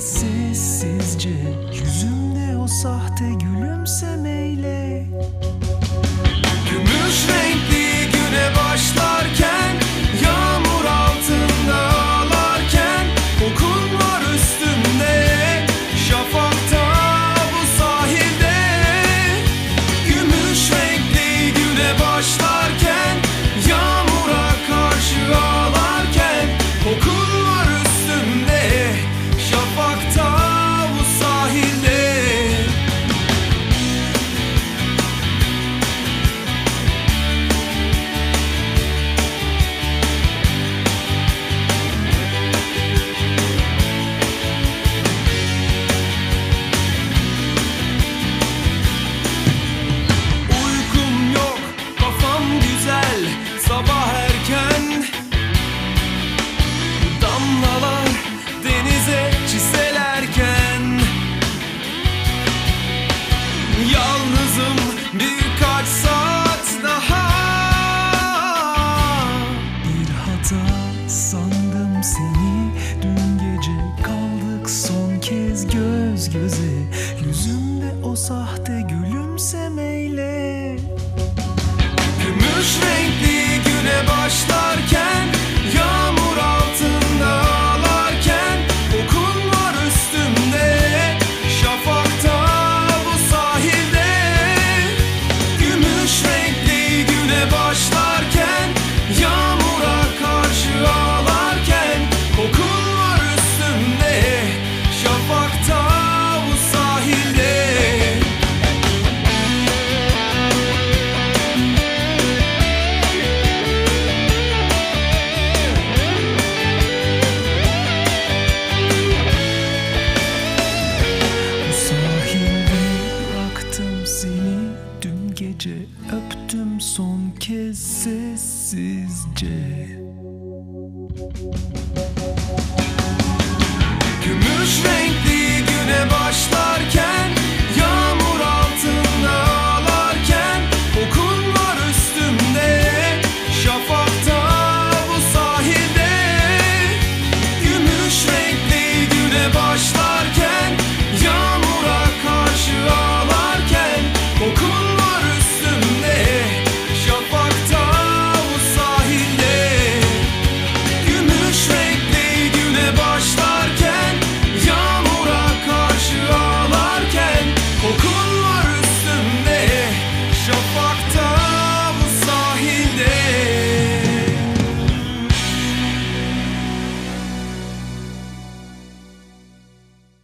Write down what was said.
sessizce Yüzümde o sahte gülümsemeyle. göz göze. Yüzümde o sahte gülümseme gece öptüm son kez sessizce.